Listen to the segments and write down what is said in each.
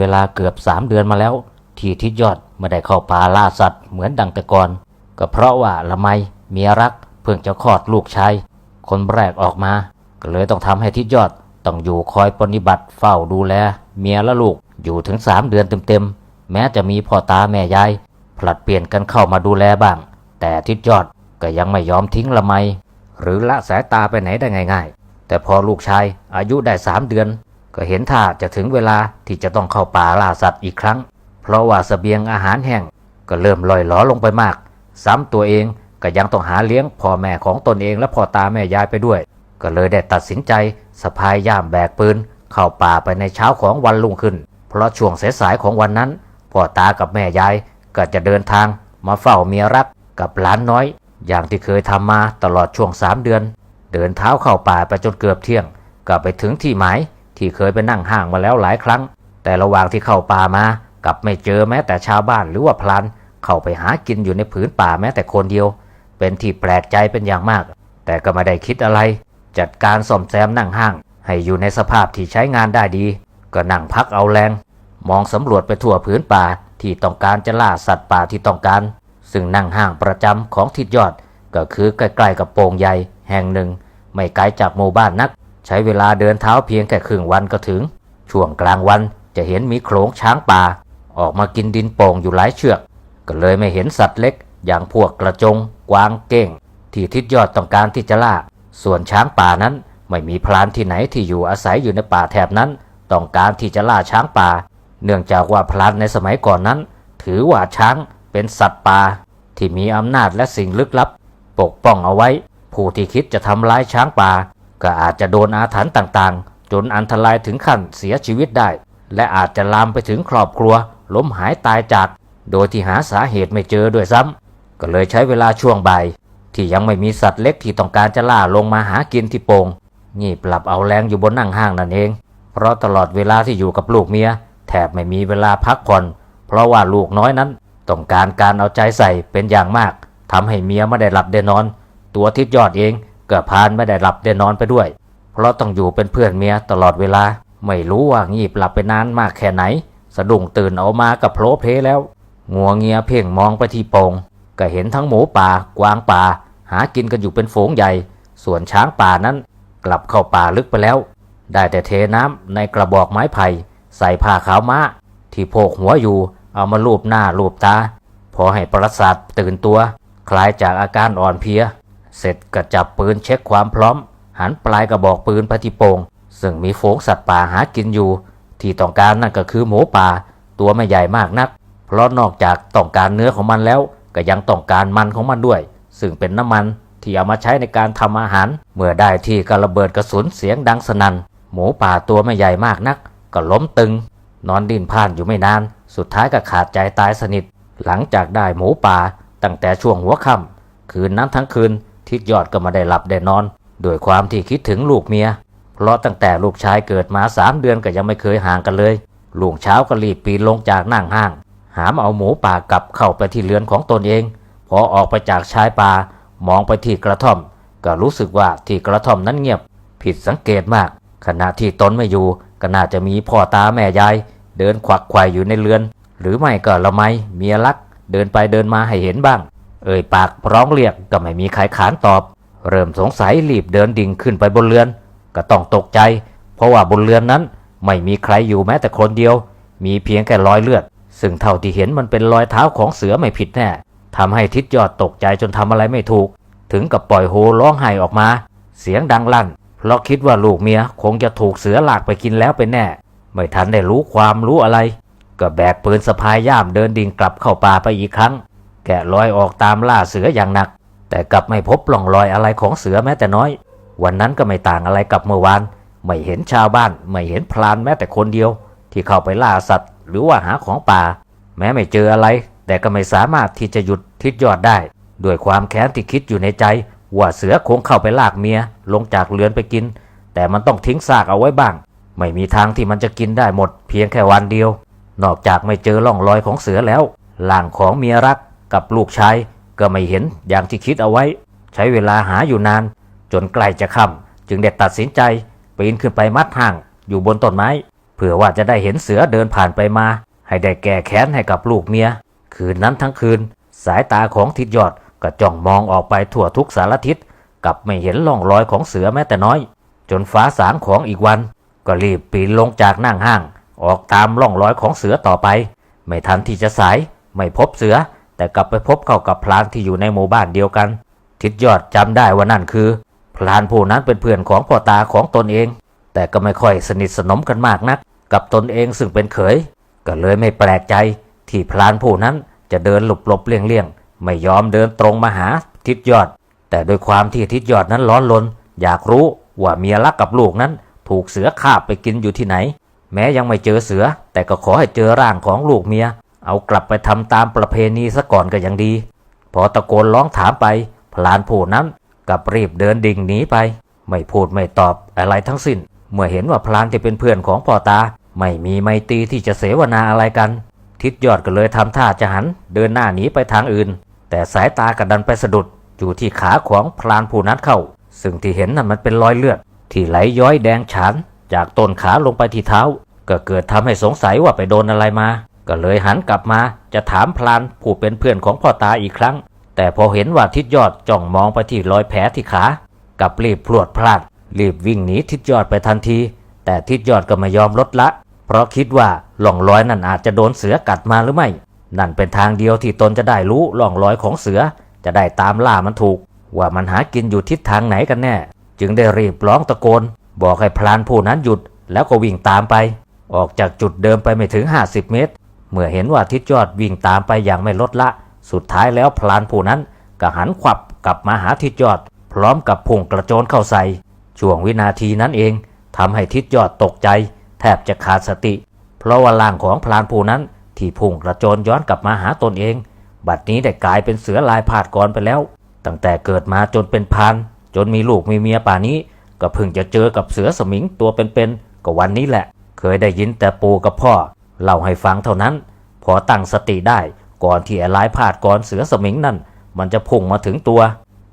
เวลาเกือบสามเดือนมาแล้ว ที่ทิศยอดไม่ได้เข้าป่าล่าสัตว์เหมือนดังแต่ก่อน ก็เพราะว่าละไมเมียรักเพิ่งจะคลอดลูกชายคนแรกออกมา ก็เลยต้องทำให้ทิศยอดต้องอยู่คอยปฏิบัติเฝ้าดูแล เมียและลูกอยู่ถึงสามเดือนเต็มๆแม้จะมีพ่อตาแม่ยายผลัดเปลี่ยนกันเข้ามาดูแลบ้าง แต่ทิศยอดก็ยังไม่ยอมทิ้งละไม หรือละสายตาไปไหนได้ง่าย ๆ แต่พอลูกชายอายุได้สามเดือน ก็เห็นท่าจะถึงเวลาที่จะต้องเข้าป่าล่าสัตว์อีกครั้ง เพราะว่าสเสบียงอาหารแห้งก็เริ่มลอยหลอลงไปมาก ซ้ำตัวเองก็ยังต้องหาเลี้ยงพ่อแม่ของตนเองและพ่อตาแม่ยายไปด้วย ก็เลยได้ตัดสินใจสะพายย่ามแบกปืน เข้าป่าไปในเช้าของวันรุ่งขึ้น เพราะช่วงสายๆของวันนั้นพ่อตากับแม่ยายก็จะเดินทางมาเฝ้าเมียรักกับหลานน้อย อย่างที่เคยทำมาตลอดช่วงสามเดือน เดินเท้าเข้าป่าไปจนเกือบเที่ยงก็ไปถึงที่หมาย ที่เคยไปนั่งห้างมาแล้วหลายครั้ง แต่ระหว่างที่เข้าป่ามา กลับไม่เจอแม้แต่ชาวบ้านหรือว่าพลันเข้าไปหากินอยู่ในผืนป่าแม้แต่คนเดียว เป็นที่แปลกใจเป็นอย่างมาก แต่ก็ไม่ได้คิดอะไร จัดการซ่อมแซมนั่งห้าง ให้อยู่ในสภาพที่ใช้งานได้ดี ก็นั่งพักเอาแรง มองสำรวจไปทั่วผืนป่าที่ต้องการจะล่าสัตว์ป่าที่ต้องการ ซึ่งนั่งห้างประจำของทิดยอดก็คือใกล้ๆกับโป่งใหญ่แห่งหนึ่ง ไม่ไกลจากหมู่บ้านนัก ช้เวลาเดินเท้าเพียงแค่ครึ่งวันก็ถึง ช่วงกลางวันจะเห็นมีโขลงช้างป่า ออกมากินดินโป่งอยู่หลายเชือก ก็เลยไม่เห็นสัตว์เล็ก อย่างพวกกระจง กวางเก้ง ที่ทิศยอดต้องการที่จะล่า ส่วนช้างป่านั้นไม่มีพรานที่ไหนที่อยู่อาศัยอยู่ในป่าแถบนั้น ต้องการที่จะล่าช้างป่า เนื่องจากว่าพรานในสมัยก่อนนั้น ถือว่าช้างเป็นสัตว์ป่าที่มีอำนาจและสิ่งลึกลับ ปกป้องเอาไว้ ผู้ที่คิดจะทำร้ายช้างป่า ก็อาจจะโดนอาถรรพ์ต่างๆ จนอันตรายถึงขั้นเสียชีวิตได้ และอาจจะลามไปถึงครอบครัว ล้มหายตายจาก โดยที่หาสาเหตุไม่เจอด้วยซ้ำก็เลยใช้เวลาช่วงบ่ายที่ยังไม่มีสัตว์เล็กที่ต้องการจะล่าลงมาหากินที่โปง่งงีบหลับเอาแรงอยู่บนนั่งห้างนั่นเอง เพราะตลอดเวลาที่อยู่กับลูกเมีย แทบไม่มีเวลาพักผ่อน เพราะว่าลูกน้อยนั้น ต้องการการเอาใจใส่เป็นอย่างมากทำให้เมียไม่ได้หลับได้นอน ตัวทิดยอดเอง ก็พานไม่ได้หลับได้นอนไปด้วย เพราะต้องอยู่เป็นเพื่อนเมียตลอดเวลา ไม่รู้ว่างีบหลับไปนานมากแค่ไหน สะดุ้งตื่นเอามากับโผล่เพแล้ว งัวเงียเพ่งมองไปที่โปงก็เห็นทั้งหมูป่ากวางป่า หากินกันอยู่เป็นฝูงใหญ่ ส่วนช้างป่านั้น กลับเข้าป่าลึกไปแล้ว ได้แต่เทน้ำในกระบอกไม้ไผ่ใส่ผ้าขาวม้า ที่โพกหัวอยู่เอามาลูบหน้าลูบตา พอให้ประสาทตื่นตัว คลายจากอาการอ่อนเพลีย เสร็จก็จับปืนเช็คความพร้อม หันปลายกระบอกปืนไปที่โปงซึ่งมีฝูงสัตว์ป่าหากินอยู่ ที่ต้องการนั่นก็คือหมูป่า ตัวไม่ใหญ่มากนัก เพราะนอกจากต้องการเนื้อของมันแล้ว ก็ยังต้องการมันของมันด้วย ซึ่งเป็นน้ำมันที่เอามาใช้ในการทำอาหาร เมื่อได้ที่กระเบิดกระสุนเสียงดังสนัน่นหมูป่าตัวไม่ใหญ่มากนัก ก็ล้มตึง นอนดิ้นพ่านอยู่ไม่นาน สุดท้ายก็ขาดใจตายสนิท หลังจากได้หมูป่า ตั้งแต่ช่วงหัวค่ำคืนนั้นทั้งคืน ทิดยอดก็มาได้หลับได้นอนด้วยความที่คิดถึงลูกเมีย เพราะตั้งแต่ลูกชายเกิดมาสามเดือนก็ยังไม่เคยห่างกันเลยลุงเช้าก็รีบปีนลงจากนั่งห้าง หามเอาหมูป่ากลับเข้าไปที่เรือนของตนเอง พอออกไปจากชายป่ามองไปที่กระท่อม ก็รู้สึกว่าที่กระท่อมนั้นเงียบ ผิดสังเกตมาก ขณะที่ตนไม่อยู่ก็น่าจะมีพ่อตาแม่ยาย เดินขวักไขว่อยู่ในเรือน หรือไม่ก็ละไมเมียรัก เดินไปเดินมาให้เห็นบ้าง เอ่ยปากร้องเรียกก็ไม่มีใครขานตอบ เริ่มสงสัยรีบเดินดิ่งขึ้นไปบนเรือน ก็ต้องตกใจ เพราะว่าบนเรือนนั้นไม่มีใครอยู่แม้แต่คนเดียว มีเพียงแค่รอยเลือด ซึ่งเท่าที่เห็นมันเป็นรอยเท้าของเสือไม่ผิดแน่ทำให้ทิดยอดตกใจจนทำอะไรไม่ถูก ถึงกับปล่อยโฮร้องไห้ออกมา เสียงดังลั่น เพราะคิดว่าลูกเมียคงจะถูกเสือหลากไปกินแล้วเป็นแน่ ไม่ทันได้รู้ความรู้อะไร ก็แบกปืนสะพายย่ามเดินดิ่งกลับเข้าป่าไปอีกครั้ง แกะรอยออกตามล่าเสืออย่างหนัก แต่กลับไม่พบร่องรอยอะไรของเสือแม้แต่น้อย วันนั้นก็ไม่ต่างอะไรกับเมื่อวาน ไม่เห็นชาวบ้าน ไม่เห็นพลานแม้แต่คนเดียว ที่เข้าไปล่าสัตว์ หรือว่าหาของป่า แม้ไม่เจออะไร แต่ก็ไม่สามารถที่จะหยุดทิศยอดได้ ด้วยความแค้นที่คิดอยู่ในใจ ว่าเสือคงเข้าไปลากเมีย ลงจากเรือนไปกิน แต่มันต้องทิ้งซากเอาไว้บ้าง ไม่มีทางที่มันจะกินได้หมด เพียงแค่วันเดียว นอกจากไม่เจอร่องรอยของเสือแล้วล่างของเมียรัก กับลูกชายก็ไม่เห็นอย่างที่คิดเอาไว้ ใช้เวลาหาอยู่นาน จนใกล้จะค่ำจึงได้ตัดสินใจปีนขึ้นไปมัดห่างอยู่บนต้นไม้เพื่อว่าจะได้เห็นเสือเดินผ่านไปมา ให้ได้แก้แค้นให้กับลูกเมีย คืนนั้นทั้งคืน สายตาของทิดยอดก็จ้องมองออกไปทั่วทุกสารทิศกับไม่เห็นร่องรอยของเสือแม้แต่น้อย จนฟ้าสางของอีกวัน ก็รีบปีนลงจากนั่งห้าง ออกตามร่องรอยของเสือต่อไป ไม่ทันที่จะสาย ไม่พบเสือ แต่กลับไปพบเข้ากับพลานที่อยู่ในหมู่บ้านเดียวกัน ทิดยอดจำได้ว่านั่นคือ พลานผู้นั้นเป็นเพื่อนของพ่อตาของตนเอง แต่ก็ไม่ค่อยสนิทสนมกันมากนัก กับตนเองซึ่งเป็นเขย ก็เลยไม่แปลกใจ ที่พลานผู้นั้นจะเดินหลบหลบเลี่ยงเลี่ยงๆไม่ยอมเดินตรงมาหาทิดยอด แต่โดยความที่ทิดยอดนั้นร้อนรนอยากรู้ว่าเมียรักกับลูกนั้น ถูกเสือคาบไปกินอยู่ที่ไหน แม้ยังไม่เจอเสือ แต่ก็ขอให้เจอร่างของลูกเมีย เอากลับไปทำตามประเพณีซะก่อนก็ยังดี พอตะโกนร้องถามไป พลานผู้นั้นกับรีบเดินดิ่งหนีไป ไม่พูดไม่ตอบอะไรทั้งสิ้น เมื่อเห็นว่าพลานที่เป็นเพื่อนของพ่อตา ไม่มีไมตรีที่จะเสวนาอะไรกัน ทิดยอดก็เลยทำท่าจะหัน เดินหน้าหนีไปทางอื่น แต่สายตากระดันไปสะดุดอยู่ที่ขาของพลานผู้นั้นเข้า ซึ่งที่เห็นนั่นมันเป็นรอยเลือด ที่ไหลย้อยแดงฉาน จากต้นขาลงไปที่เท้า ก็เกิดทำให้สงสัยว่าไปโดนอะไรมา ก็เลยหันกลับมาจะถามพลานผู้เป็นเพื่อนของพ่อตาอีกครั้ง แต่พอเห็นว่าทิดยอดจ้องมองไปที่รอยแผลที่ขากับรีบพรวดพลาด รีบวิ่งหนีทิดยอดไปทันที แต่ทิดยอดก็ไม่ยอมลดละ เพราะคิดว่าหล่องรอยนั่นอาจจะโดนเสือกัดมาหรือไม่ นั่นเป็นทางเดียวที่ตนจะได้รู้หล่องรอยของเสือ จะได้ตามล่ามันถูก ว่ามันหากินอยู่ทิศทางไหนกันแน่ จึงได้รีบร้องตะโกน บอกให้พลานผู้นั้นหยุดแล้วก็วิ่งตามไป ออกจากจุดเดิมไปไม่ถึง 50 เมตร เมื่อเห็นว่าทิศยอดวิ่งตามไปอย่างไม่ลดละ สุดท้ายแล้วพลานผู้นั้นก็หันขวับกลับมาหาทิศยอด พร้อมกับพุ่งกระโจนเข้าใส่ ช่วงวินาทีนั้นเองทำให้ทิศยอดตกใจ แทบจะขาดสติ เพราะว่าร่างของพลานผู้นั้นที่พุ่งกระโจนย้อนกลับมาหาตนเอง บัดนี้ได้กลายเป็นเสือลายพาดกรไปแล้ว ตั้งแต่เกิดมาจนเป็นพรานจนมีลูกมีเมียป่านี้ ก็เพิ่งจะเจอกับเสือสมิงตัวเป็นๆก็วันนี้แหละ เคยได้ยินแต่ปู่กับพ่อ เล่าให้ฟังเท่านั้น พอตั้งสติได้ก่อนที่ไอ้ลายพาดกรเสือสมิงนั่น มันจะพุ่งมาถึงตัว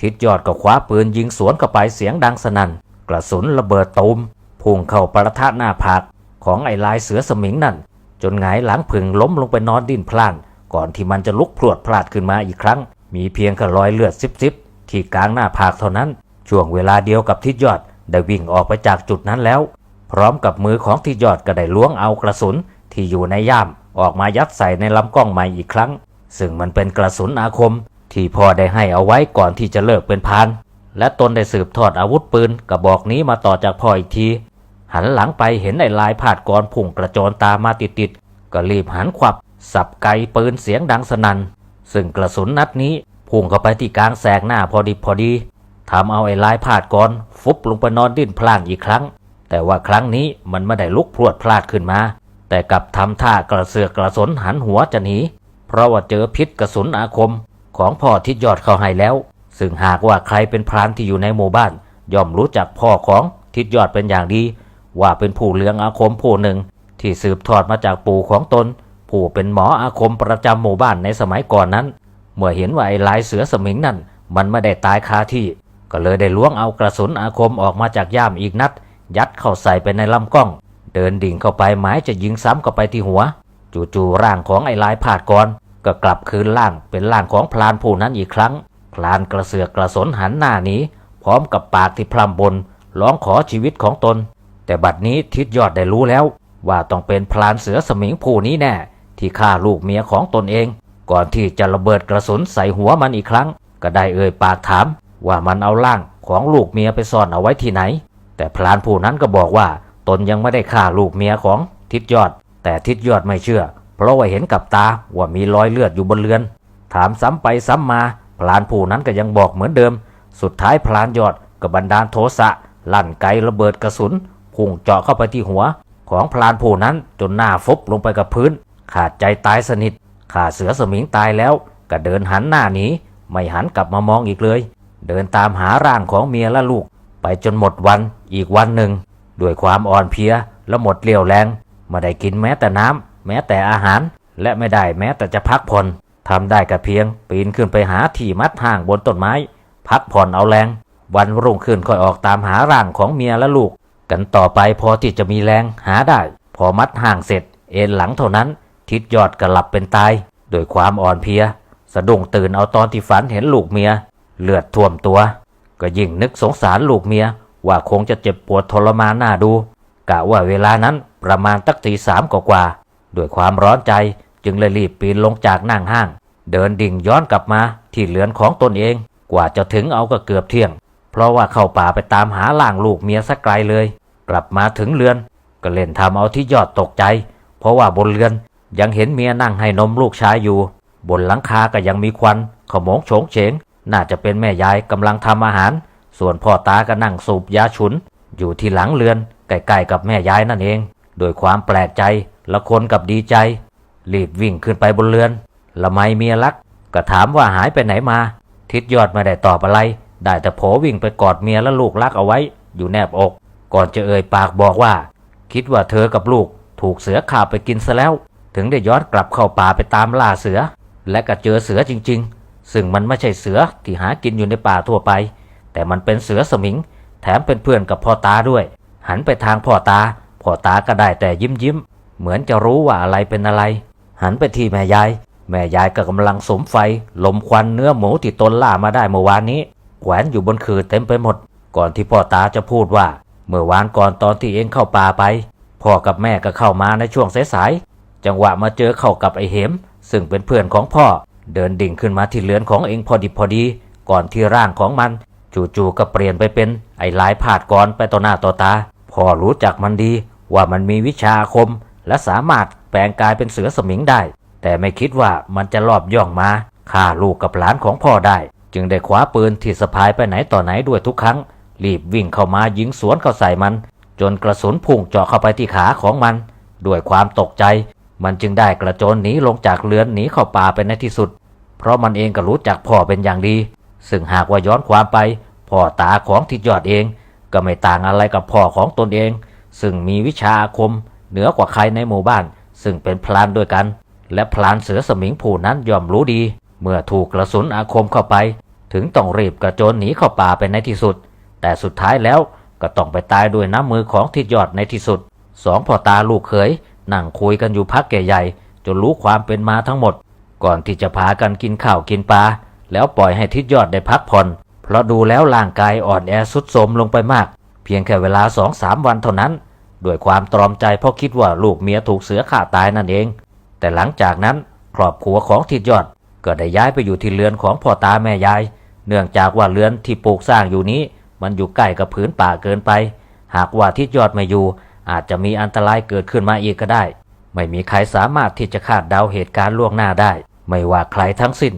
ทิศยอดก็คว้าปืนยิงสวนเข้าไปเสียงดังสนั่น กระสุนระเบิดตูมพุ่งเข้าประทะหน้าผากของไอ้ลายเสือสมิงนั่น จนหงายหลังผึ่งล้มลงไปนอนดิ้นพล่าน ก่อนที่มันจะลุกพรวดพลาดขึ้นมาอีกครั้ง มีเพียงแค่รอยเลือดซิบๆที่กลางหน้าผากเท่านั้น ช่วงเวลาเดียวกับทิศยอดได้วิ่งออกไปจากจุดนั้นแล้ว พร้อมกับมือของทิศยอดก็ได้ล้วงเอากระสุน ที่อยู่ในย่ามออกมายัดใส่ในลำกล้องใหม่อีกครั้ง ซึ่งมันเป็นกระสุนอาคม ที่พ่อได้ให้เอาไว้ก่อนที่จะเลิกเป็นพาน และตนได้สืบทอดอาวุธปืนกระบอกนี้มาต่อจากพ่ออีกที หันหลังไปเห็นไอ้ลายพาดกรพุ่งกระโจนตามมาติดๆก็รีบหันขวับ สับไกปืนเสียงดังสนัน่นซึ่งกระสุนนัดนี้พุ่งเข้าไปที่กลางแสกหน้าพอดีพอดีทำเอาไอ้ลายพาดกรฟุบลงไปนอนดิ้นพล่านอีกครั้ง แต่ว่าครั้งนี้มันไม่ได้ลุกพรวดพลาดขึ้นมา แต่กลับทำท่ากระเสือกกระสนหันหัวจะหนี เพราะว่าเจอพิษกระสุนอาคมของพ่อทิศยอดเข้าให้แล้ว ซึ่งหากว่าใครเป็นพรานที่อยู่ในหมู่บ้าน ย่อมรู้จักพ่อของทิศยอดเป็นอย่างดี ว่าเป็นผู้เลี้ยงอาคมผู้หนึ่ง ที่สืบทอดมาจากปู่ของตน ผู้เป็นหมออาคมประจำหมู่บ้านในสมัยก่อนนั้น เมื่อเห็นว่าไอ้ลายเสือสมิงนั่น มันไม่ได้ตายคาที่ ก็เลยได้ล้วงเอากระสุนอาคมออกมาจากย่ามอีกนัด ยัดเข้าใส่ไปในลำกล้อง เดินดิ่งเข้าไปหมายจะยิงซ้ำเข้าไปที่หัว จู่ๆร่างของไอ้ลายพาดกรก็กลับคืนร่างเป็นร่างของพลานผู้นั้นอีกครั้ง พลานกระเสือกกระสนหันหน้าหนีพร้อมกับปากที่พร่ำบนร้องขอชีวิตของตน แต่บัดนี้ทิดยอดได้รู้แล้ว ว่าต้องเป็นพลานเสือสมิงผู้นี้แน่ ที่ฆ่าลูกเมียของตนเอง ก่อนที่จะระเบิดกระสุนใส่หัวมันอีกครั้ง ก็ได้เอ่ยปากถาม ว่ามันเอาร่างของลูกเมียไปซ่อนเอาไว้ที่ไหน แต่พลานผู้นั้นก็บอกว่า ตนยังไม่ได้ฆ่าลูกเมียของทิดยอด แต่ทิดยอดไม่เชื่อ เพราะว่าเห็นกับตาว่ามีรอยเลือดอยู่บนเรือน ถามซ้ำไปซ้ำมาพลานผู้นั้นก็ยังบอกเหมือนเดิม สุดท้ายพลานยอดก็บันดาลโทสะลั่นไกระเบิดกระสุนพุ่งเจาะเข้าไปที่หัว ของพลานผู้นั้นจนหน้าฟุบลงไปกับพื้น ขาดใจตายสนิทขาเสือสมิงตายแล้วก็เดินหันหน้าหนีไม่หันกลับมามองอีกเลย เดินตามหาร่างของเมียและลูก ไปจนหมดวันอีกวันหนึ่ง ด้วยความอ่อนเพลียและหมดเรี่ยวแรงไม่ได้กินแม้แต่น้ำแม้แต่อาหาร และไม่ได้แม้แต่จะพักผ่อนทำได้แต่เพียง ปีนขึ้นไปหาที่มัดห่างบนต้นไม้ พักผ่อนเอาแรง วันรุ่งขึ้นค่อยออกตามหาร่างของเมียและลูก กันต่อไปพอที่จะมีแรงหาได้ พอมัดห่างเสร็จ เอ็นหลังเท่านั้น ทิดยอดก็หลับเป็นตายโดยความอ่อนเพลีย สะดุ้งตื่นเอาตอนที่ฝันเห็นลูกเมีย เลือดท่วมตัว ก็ยิ่งนึกสงสารลูกเมีย ว่าคงจะเจ็บปวดทรมานหน้าดู กะว่าเวลานั้นประมาณตักตีสามกว่าด้วยความร้อนใจจึงเลยรีบปีนลงจากนั่งห้าง เดินดิ่งย้อนกลับมาที่เรือนของตนเอง กว่าจะถึงเอาก็เกือบเที่ยง เพราะว่าเข้าป่าไปตามหาล่างลูกเมียสักไกลเลย กลับมาถึงเรือน ก็เล่นทำเอาที่ยอดตกใจ เพราะว่าบนเรือนยังเห็นเมียนั่งให้นมลูกชายอยู่ บนหลังคาก็ยังมีควันขโมงโฉงเฉงน่าจะเป็นแม่ยายกำลังทำอาหาร ส่วนพ่อตาก็นั่งสูบยาฉุน อยู่ที่หลังเรือนใกล้ๆกับแม่ยายนั่นเอง โดยความแปลกใจละคนกับดีใจ รีบวิ่งขึ้นไปบนเรือน ละไมเมียรัก ก็ถามว่าหายไปไหนมา ทิดยอดไม่ได้ตอบอะไร ได้แต่โผวิ่งไปกอดเมียและลูกรักเอาไว้ อยู่แนบอก ก่อนจะเอ่ยปากบอกว่า คิดว่าเธอกับลูกถูกเสือข่าไปกินซะแล้ว ถึงได้ย้อนกลับเข้าป่าไปตามล่าเสือ และก็เจอเสือจริง ๆ ซึ่งมันไม่ใช่เสือที่หากินอยู่ในป่าทั่วไป แต่มันเป็นเสือสมิง แถมเป็นเพื่อนกับพ่อตาด้วย หันไปทางพ่อตา พ่อตาก็ได้แต่ยิ้มยิ้ม เหมือนจะรู้ว่าอะไรเป็นอะไร หันไปที่แม่ยาย แม่ยายก็กำลังสมไฟ ลมควันเนื้อหมูที่ตนล่ามาได้เมื่อวานนี้ แขวนอยู่บนคือเต็มไปหมด ก่อนที่พ่อตาจะพูดว่า เมื่อวานก่อนตอนที่เองเข้าป่าไป พ่อกับแม่ก็เข้ามาในช่วงสายๆ จังหวะมาเจอเข้ากับไอเหม ซึ่งเป็นเพื่อนของพ่อ เดินดิ่งขึ้นมาที่เรือนของเองพอดีพอดี ก่อนที่ร่างของมัน จู่ๆก็เปลี่ยนไปเป็นไอ้ลายผาดกรไปต่อหน้าต่อตาพ่อรู้จักมันดีว่ามันมีวิชาคม และสามารถแปลงกายเป็นเสือสมิงได้ แต่ไม่คิดว่ามันจะลอบย่องมาฆ่าลูกกับหลานของพ่อได้ จึงได้คว้าปืนที่สะพายไปไหนต่อไหนด้วยทุกครั้ง รีบวิ่งเข้ามายิงสวนเข้าใส่มัน จนกระสุนพุ่งเจาะเข้าไปที่ขาของมัน ด้วยความตกใจ มันจึงได้กระโจนหนีลงจากเรือนหนีเข้าป่าไปในที่สุด เพราะมันเองก็รู้จักพ่อเป็นอย่างดี ซึ่งหากว่าย้อนความไป พ่อตาของทิดยอดเอง ก็ไม่ต่างอะไรกับพ่อของตนเอง ซึ่งมีวิชาอาคม เหนือกว่าใครในหมู่บ้าน ซึ่งเป็นพลานด้วยกัน และพลานเสือสมิงผู้นั้นย่อมรู้ดี เมื่อถูกกระสุนอาคมเข้าไป ถึงต้องรีบกระโจนหนีเข้าป่าไปในที่สุด แต่สุดท้ายแล้วก็ต้องไปตายด้วยน้ำมือของทิดยอดในที่สุดสองพ่อตาลูกเขยนั่งคุยกันอยู่พักใหญ่ๆจนรู้ความเป็นมาทั้งหมด ก่อนที่จะพากันกินข้าวกินปลา แล้วปล่อยให้ทิดยอดได้พักผ่อน เพราะดูแล้วร่างกายอ่อนแอสุดโทมลงไปมาก เพียงแค่เวลาสองสามวันเท่านั้น ด้วยความตรอมใจเพราะคิดว่าลูกเมียถูกเสือข่าตายนั่นเอง แต่หลังจากนั้นครอบครัวของทิดยอดก็ได้ย้ายไปอยู่ที่เรือนของพ่อตาแม่ยาย เนื่องจากว่าเรือนที่ปลูกสร้างอยู่นี้ มันอยู่ใกล้กับผืนป่าเกินไป หากว่าทิดยอดไม่อยู่ อาจจะมีอันตรายเกิดขึ้นมาอีกก็ได้ ไม่มีใครสามารถที่จะคาดเดาเหตุการณ์ล่วงหน้าได้ ไม่ว่าใครทั้งสิ้น